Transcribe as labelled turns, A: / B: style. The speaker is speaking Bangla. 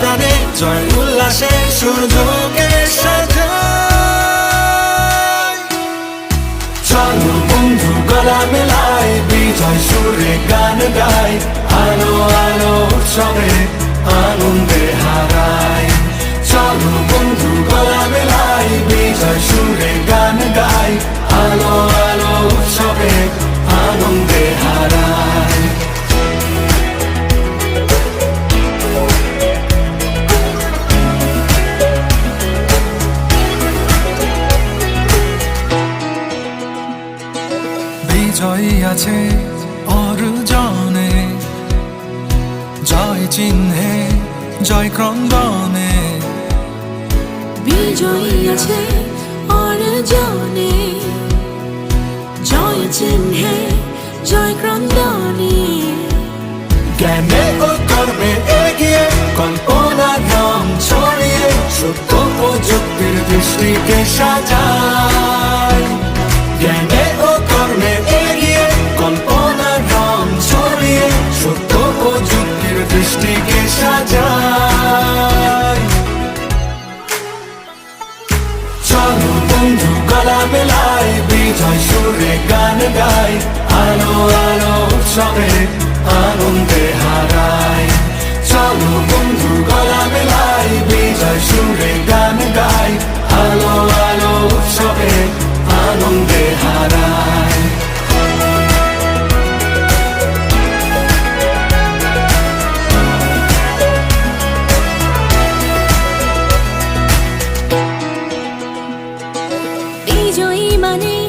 A: প্রাণে জয় উল্লাসে সূর্যকে চলো বন্ধু, গলা মেলায়, বিজয় সুরে গান গায় আলো আলো সবে
B: বিজয়ী আছে অর্জনে। জয় চিহ্নে জয় ক্রন্দনে।
C: বিজয়ী আছে অর্জনে। জয় চিহ্নে জয় ক্রন্দনে।
A: জ্ঞানে ও কর্মে এগিয়ে কল্পনা রং ছড়িয়ে সত্য ও যুক্তির দৃষ্টিকে সাজায় বন্ধু গলা মেলায় বিজয় সুরে গান গায় আলো আলো উৎসবে আনন্দে হারায় চলো বন্ধু money